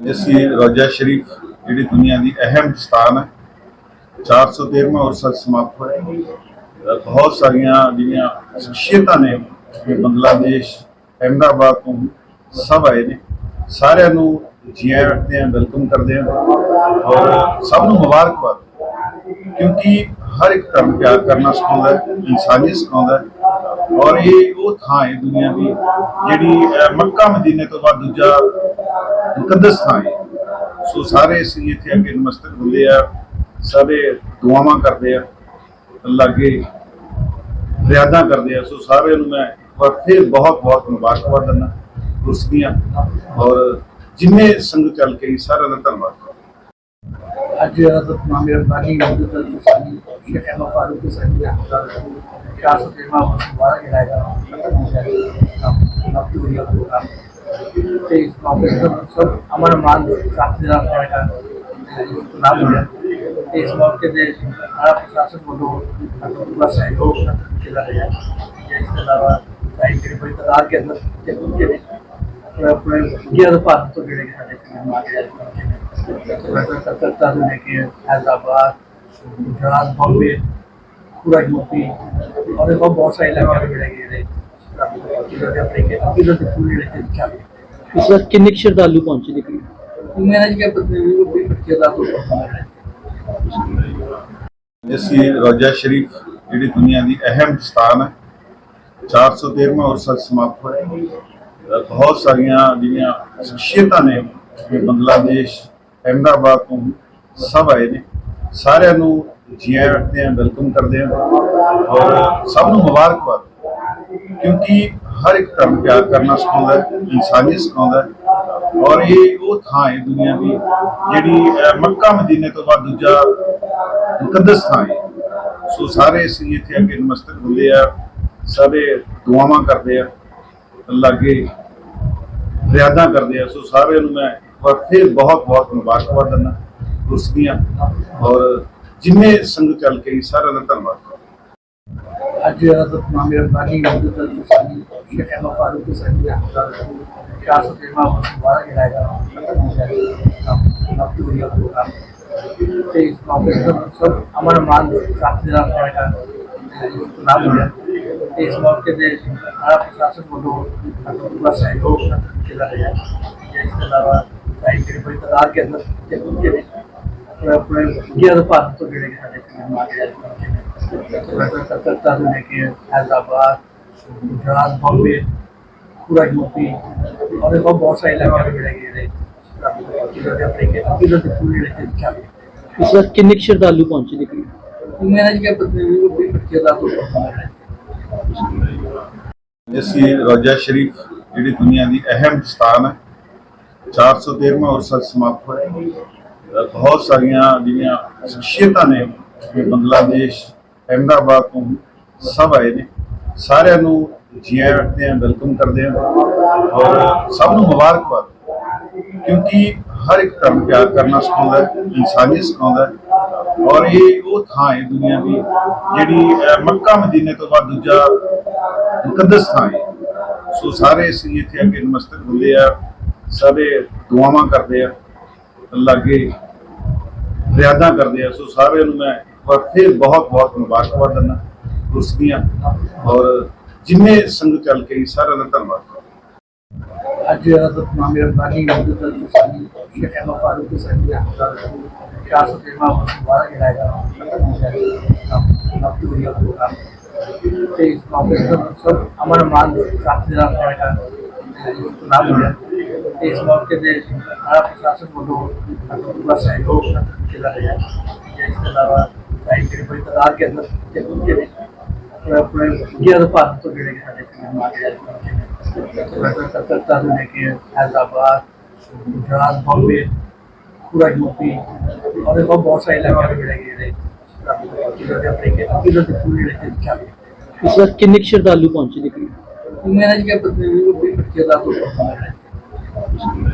ਅਸੀਂ ਰੋਜ਼ਾ ਸ਼ਰੀਫ ਜਿਹੜੀ ਦੁਨੀਆ ਦੀ ਅਹਿਮ ਸਥਾਨ ਹੈ। 413ਵਾਂ ਉਰਸਾ ਸਮਾਪਤ ਹੋਇਆ। ਬਹੁਤ ਸਾਰੀਆਂ ਜਿਹੜੀਆਂ ਸ਼ਖਸੀਅਤਾਂ ਨੇ ਬੰਗਲਾਦੇਸ਼, ਅਹਿਮਦਾਬਾਦ ਤੋਂ ਸਭ ਆਏ ਨੇ। ਸਾਰਿਆਂ ਨੂੰ ਜੀ ਆਇਆਂ ਆਖਦੇ ਹਾਂ ਵੈਲਕਮ ਕਰਦੇ ਹਾਂ ਔਰ ਸਭ ਨੂੰ ਮੁਬਾਰਕਬਾਦ। ਕਿਉਂਕਿ ਹਰ ਇੱਕ ਧਰਮ ਪਿਆਰ ਕਰਨਾ ਸਿਖਾਉਂਦਾ ਹੈ, ਇਨਸਾਨੀਅਤ ਸਿਖਾਉਂਦਾ ਔਰ ਇਹ ਉਹ ਥਾਂ ਹੈ ਦੁਨੀਆ ਦੀ ਜਿਹੜੀ ਮੱਕਾ ਮਦੀਨੇ ਤੋਂ ਬਾਅਦ ਦੂਜਾ ਮੁਕੱਦਸ ਥਾਂ ਹੈ। ਸੋ ਸਾਰੇ ਅਸੀਂ ਇੱਥੇ ਅੱਗੇ ਨਮਸਤਕ ਹੁੰਦੇ ਆ, ਸਾਰੇ ਦੁਆਵਾਂ ਕਰਦੇ ਆ ਅੱਲਾ ਅੱਗੇ ਰਿਆਦਾਂ ਕਰਦੇ ਆ। ਸੋ ਸਾਰਿਆਂ ਨੂੰ ਮੈਂ ਇੱਕ ਫਿਰ ਬਹੁਤ ਬਹੁਤ ਮੁਬਾਰਕਬਾਦ ਦਿੰਦਾ, ਉਸ ਦੀਆਂ। ਔਰ ਜਿੰਨੇ ਸੰਗ ਚੱਲ ਕੇ ਸਾਰਿਆਂ ਦਾ ਧੰਨਵਾਦ ਅੱਜ ਹਜ਼ਰਤ ਮਾਮੇ ਰਬਾਨੀ ਅਬਦੁਲ ਅਲ-ਫਸਾਨੀ ਸ਼ੇਖ ਅਹਿਮਦ ਫਾਰੂਕ ਦੇ ਸਾਹਿਬ ਦੇ ਵਿਕਾਸ ਫਿਰਮਾ ਦੁਆਰਾ ਜਿਹੜਾ ਹੈਗਾ ਨੌਕਰੀ ਹੋਈ ਆ ਪ੍ਰੋਗਰਾਮ ਤੇ ਇਸ ਕਾਂਗਰਸ ਦਾ ਸਰ ਅਮਰ ਮਾਨ ਸਾਥੀ ਦਾ ਹੈਗਾ ਨਾਮ ਹੋਇਆ ਤੇ ਇਸ ਮੌਕੇ ਤੇ ਸਾਰਾ ਪ੍ਰਸ਼ਾਸਨ ਵੱਲੋਂ ਪੂਰਾ ਸਹਿਯੋਗ ਕੀਤਾ ਗਿਆ ਇਸ ਤੋਂ ਇਲਾਵਾ ਸਾਈਕਲ ਕੋਈ ਤਦਾਰ ਕੇ ਅੰਦਰ ਤੇ ਉੱਚੇ ਨੇ ਆਪਣੇ ਗਿਆ ਦਾ ਭਾਰਤ ਤੋਂ ਜਿਹੜੇ ਸਾਡੇ ਮਹਿਮਾਨ ਜਿਹੜੇ ਕਰਤਾ ਨੂੰ ਲੈ ਕੇ ਹੈਦਰਾਬਾਦ ਗੁਜਰਾਤ ਬੰਬੇ पूरा यूपी और एक और बहुत सारे इलाके में मिलेंगे ये इधर से अफ्रीका इधर से पूरी रहते चले ਇਸ ਵਾਰ ਕਿੰਨੇ ਕੁ ਸ਼ਰਧਾਲੂ ਪਹੁੰਚੇ ਨੇ ਕਰੀਬ मैंने क्या पता नहीं वो भी बच्चे का तो है ਅਸੀਂ ਰੋਜ਼ਾ ਸ਼ਰੀਫ ਜਿਹੜੀ ਦੁਨੀਆ ਦੀ ਅਹਿਮ ਸਥਾਨ ਹੈ 413ਵਾਂ ਉਰਸਾ ਸਮਾਪਤ ਹੋਇਆ ਅ, ਬਹੁਤ ਸਾਰੀਆਂ ਜਿਹੜੀਆਂ ਸ਼ਖਸੀਅਤਾਂ ਨੇ ਇਹ ਬੰਗਲਾਦੇਸ਼ ਅਹਿਮਦਾਬਾਦ ਤੋਂ ਸਭ ਆਏ ਨੇ ਸਾਰਿਆਂ ਨੂੰ ਜੀ ਆਇਆਂ ਆਖਦੇ ਹਾਂ ਵੈਲਕਮ ਕਰਦੇ ਹਾਂ। ਔਰ ਸਭ ਨੂੰ ਮੁਬਾਰਕਬਾਦ, ਕਿਉਂਕਿ ਹਰ ਇੱਕ ਧਰਮ ਪਿਆਰ ਕਰਨਾ ਸਿਖਾਉਂਦਾ ਹੈ, ਇਨਸਾਨੀਅਤ ਸਿਖਾਉਂਦਾ ਹੈ। ਔਰ ਇਹ ਉਹ ਥਾਂ ਹੈ ਦੁਨੀਆ ਦੀ ਜਿਹੜੀ ਮੱਕਾ ਮਦੀਨੇ ਤੋਂ ਬਾਅਦ ਦੂਜਾ ਮੁਕੱਦਸ ਥਾਂ ਹੈ। ਸੋ ਸਾਰੇ ਅਸੀਂ ਇੱਥੇ ਅੱਗੇ ਨਮਸਤਕ ਹੁੰਦੇ ਆ ਸਾਰੇ ਦੁਆਵਾਂ ਕਰਦੇ ਆ ਅੱਲਾ ਅੱਗੇ ਰਿਆਦਾਂ ਕਰਦੇ ਆ ਸੋ ਸਾਰਿਆਂ ਨੂੰ ਮੈਂ ਇੱਕ ਵਾਰ ਫਿਰ ਬਹੁਤ ਬਹੁਤ ਮੁਬਾਰਕਬਾਦ ਦਿੰਦਾ ਉਸ ਦੀਆਂ ਔਰ ਜਿੰਨੇ ਸੰਗ ਚੱਲ ਕੇ ਸਾਰਿਆਂ ਦਾ ਧੰਨਵਾਦ ਅੱਜ ਮਾਮੇ ਰਬਾਨੀ ਮਦਦ ਕਰਨੀ ਸ਼ੇਖ ਅਹਿਮਦ ਫਾਰੂਕ ਸਾਹਿਬ ਦੇ ਹੱਕਦਾਰ ਸ਼ਾਸਕ ਸੇਵਾ ਵਾਰ ਗਿਰਾਇਆ ਤੇ ਇਸ ਮਾਮਲੇ ਦਾ ਸਭ ਅਮਰ ਮਾਨ ਸਾਥੀਦਾਰ ਹੋਏਗਾ ਨਾਮ ਲਿਆ ਤੇ ਇਸ ਮੌਕੇ ਤੇ ਸਾਰਾ ਪ੍ਰਸ਼ਾਸਨ ਵੱਲੋਂ ਪੂਰਾ ਸਹਿਯੋਗ ਕੀਤਾ ਗਿਆ ਇਸ ਤੋਂ ਇਲਾਵਾ ਕਈ ਕਰੀਬ ਇਤਦਾਰ ਕੇ ਅੰਦਰ ਤੇ ਆਪਣੇ ਆਪਣੇ ਗਿਆਨ ਭਾਰਤ ਤੋਂ ਜਿਹੜੇ ਸਾਡੇ ਮਹਿਮਾਨ ਆਏ ਨੇ कलकत्ता से लेके हैदराबाद गुजरात बॉम्बे पूरा यूपी और एक और बहुत सारे इलाके में मिलेंगे ये इधर से अफ्रीका इधर से पूरी रहते चले ਇਸ ਵਾਰ ਕਿੰਨੇ ਕੁ ਸ਼ਰਧਾਲੂ ਪਹੁੰਚੇ ਨੇ ਕਰੀਬ मैंने क्या पता नहीं वो भी बच्चे का तो है ਅਸੀਂ ਰੋਜ਼ਾ ਸ਼ਰੀਫ ਜਿਹੜੀ ਦੁਨੀਆ ਦੀ ਅਹਿਮ ਸਥਾਨ ਹੈ 413ਵਾਂ ਉਰਸਾ ਸਮਾਪਤ ਹੋਇਆ ਅ, ਬਹੁਤ ਸਾਰੀਆਂ ਜਿਹੜੀਆਂ ਸ਼ਖਸੀਅਤਾਂ ਨੇ ਬੰਗਲਾਦੇਸ਼, ਅਹਿਮਦਾਬਾਦ ਤੋਂ ਸਭ ਆਏ ਨੇ। ਸਾਰਿਆਂ ਨੂੰ ਜੀ ਆਇਆਂ ਆਖਦੇ ਹਾਂ, ਵੈਲਕਮ ਕਰਦੇ ਹਾਂ ਔਰ ਸਭ ਨੂੰ ਮੁਬਾਰਕਬਾਦ। ਕਿਉਂਕਿ ਹਰ ਇੱਕ ਧਰਮ ਪਿਆਰ ਕਰਨਾ ਸਿਖਾਉਂਦਾ ਹੈ, ਇਨਸਾਨੀਅਤ ਸਿਖਾਉਂਦਾ ਹੈ ਔਰ ਇਹ ਉਹ ਥਾਂ ਹੈ ਦੁਨੀਆ ਦੀ ਜਿਹੜੀ ਮੱਕਾ ਮਦੀਨੇ ਤੋਂ ਬਾਅਦ ਦੂਜਾ ਮੁਕੱਦਸ ਥਾਂ ਹੈ। ਸੋ ਸਾਰੇ ਅਸੀਂ ਇੱਥੇ ਅੱਗੇ ਨਮਸਤਕ ਹੁੰਦੇ ਆ ਸਾਰੇ ਦੁਆਵਾਂ ਕਰਦੇ ਆ ਲਾਗੇ ਰਿਆਦਾ ਕਰਦੇ ਆ। ਸੋ ਸਾਰਿਆਂ ਨੂੰ ਮੈਂ ਫਿਰ ਬਹੁਤ ਬਹੁਤ ਮੁਬਾਰਕਬਾਦ ਦਿੰਦਾ। ਦੋਸਤੀਆਂ ਔਰ ਜਿੰਨੇ ਸੰਗ ਚੱਲ ਕੇ ਸਾਰਿਆਂ ਦਾ ਧੰਨਵਾਦ। ਅੱਜ ਹਜ਼ਰਤ ਮਾਮੇ ਰਬਾਨੀ ਹਜ਼ਰਤ ਹੁਸੈਨ ਸ਼ੇਖ ਅਹਿਮਦ ਫਾਰੂਕ ਹੁਸੈਨ ਜੀ ਹਜ਼ਾਰ ਕਾਸ ਦੇ ਮਾਂ ਮੁਬਾਰਕ ਲਾਇਆ ਤੇ ਇਸ ਮਾਮਲੇ ਸਭ ਅਮਰ ਮਾਨ ਸਾਥੀ ਨਾਲ ਨਾਮ ਹੈ इस मौके पे आप प्रशासन को पूरा सहयोग चला गया इसके अलावा बड़ी तादाद के अंदर पूरे गियर पास तो जुड़े कलकत्ता से लेके हैदराबाद गुजरात बॉम्बे पूरा यूपी और देखो बहुत सारे इलाके जुड़े गए इस बार किन्ने श्रद्धालु पहुँचे देखिए मैंने के पता नहीं वो भी श्रद्धालु पहुँचे Thank you.